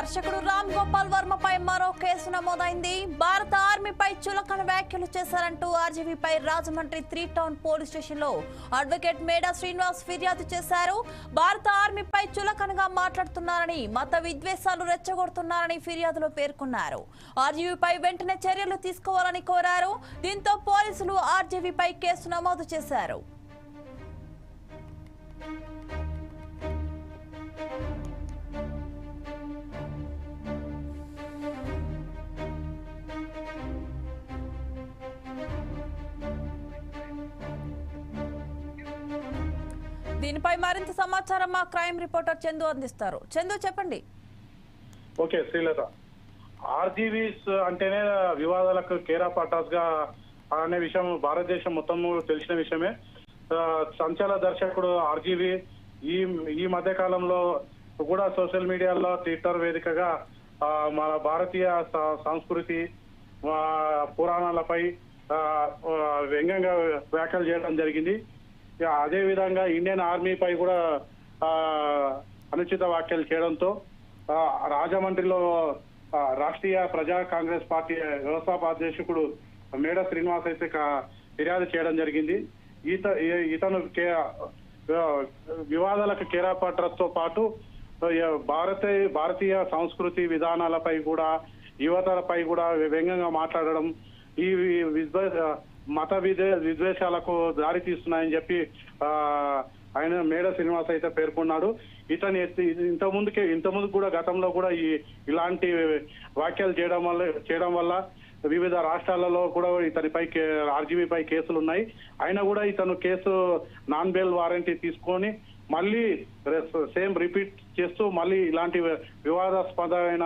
దర్శకుడు రామ్ గోపాల్ వర్మపై మరో కేసు నమోదైంది. భారత ఆర్మీపై చులకన వ్యాఖ్యలు చేశారంటూ ఆర్జీవీపై రాజమండ్రి త్రీ టౌన్ పోలీస్ స్టేషన్లో అడ్వకేట్ మేడా శ్రీనివాస్ ఫిర్యాదు చేశారు. భారత ఆర్మీపై చులకనగా మాట్లాడుతున్నారని మత విద్వేషాలు రెచ్చగొడుతున్నారని ఫిర్యాదులో పేర్కొన్నారు. ఆర్జీవీపై వెంటనే చర్యలు తీసుకోవాలని కోరారు. దీంతో పోలీసులు ఆర్జీవీపై కేసు నమోదు చేశారు. దీనిపై మరింత సమాచారం మా క్రైమ్ రిపోర్టర్ చందు అందిస్తారు. చందు చెప్పండి. ఓకే శ్రీలత. ఆర్జీవీస్ అంటేనే వివాదాలకు కేరా పటాస్గా అనే విషయం భారతదేశం మొత్తం తెలిసిన విషయమే. సంచల దర్శకుడు ఆర్జీవి ఈ ఈ మధ్య కాలంలో కూడా సోషల్ మీడియాలో ట్విట్టర్ వేదికగా మన భారతీయ సంస్కృతి పురాణాలపై వ్యంగ్యంగా వ్యాఖ్యలు చేయడం జరిగింది. అదే విధంగా ఇండియన్ ఆర్మీపై కూడా అనుచిత వ్యాఖ్యలు చేయడంతో రాజమండ్రిలో రాష్ట్రీయ ప్రజా కాంగ్రెస్ పార్టీ వ్యవస్థాప అధ్యక్షుడు మేడ శ్రీనివాస్ అయితే ఫిర్యాదు చేయడం జరిగింది. ఈత ఇతను కే- వివాదాలకు కేరాపట్రతో పాటు భారత భారతీయ సంస్కృతి విధానాలపై కూడా యువతలపై కూడా వ్యంగ్యంగా మాట్లాడడం ఈ విద్వే- మత విద్వే విద్వేషాలకు దారి తీస్తున్నాయని చెప్పి ఆయన మేడ శ్రీనివాస్ అయితే పేర్కొన్నాడు. ఇతని ఇంత ముందుకే ఇంత ముందు కూడా గతంలో కూడా ఈ ఇలాంటి వ్యాఖ్యలు చేయడం వల్ల చేయడం వల్ల వివిధ రాష్ట్రాలలో కూడా ఇతనిపై ఆర్జీబీపై కేసులు ఉన్నాయి అయినా కూడా ఇతను కేసు నాన్ బెయిల్ వారంటీ తీసుకొని మళ్ళీ సేమ్ రిపీట్ చేస్తూ మళ్ళీ ఇలాంటి వివాదాస్పదమైన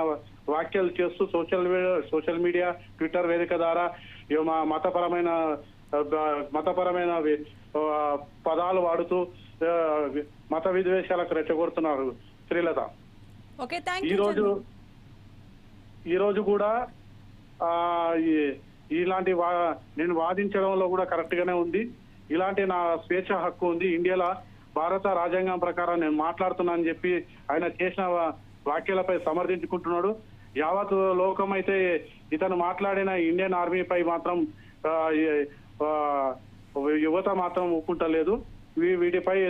వ్యాఖ్యలు చేస్తూ social media social media twitter వేదిక ద్వారా మతపరమైన మతపరమైన పదాలు వాడుతూ మత విద్వేషాలకు రెచ్చగొడుతున్నారు శ్రీలత. ఓకే థ్యాంక్ ఈ రోజు చందు. ఈ రోజు కూడా ఇలాంటి వా- నేను వాదించడంలో కూడా కరెక్ట్ గానే ఉంది. ఇలాంటి నా స్వేచ్ఛ హక్కు ఉంది. ఇండియాలో భారత రాజ్యాంగం ప్రకారం నేను మాట్లాడుతున్నానని చెప్పి ఆయన చేసిన వ్యాఖ్యలపై సమర్థించుకుంటున్నాడు. యావత్ లోకం అయితే ఇతను మాట్లాడిన ఇండియన్ ఆర్మీపై మాత్రం యువత మాత్రం ఒప్పుకుంటలేదు వీ- వీటిపై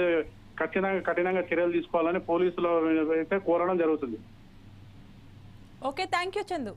కఠినంగా కఠినంగా చర్యలు తీసుకోవాలని పోలీసులు అయితే కోరడం జరుగుతుంది. Okay thank you Chandu.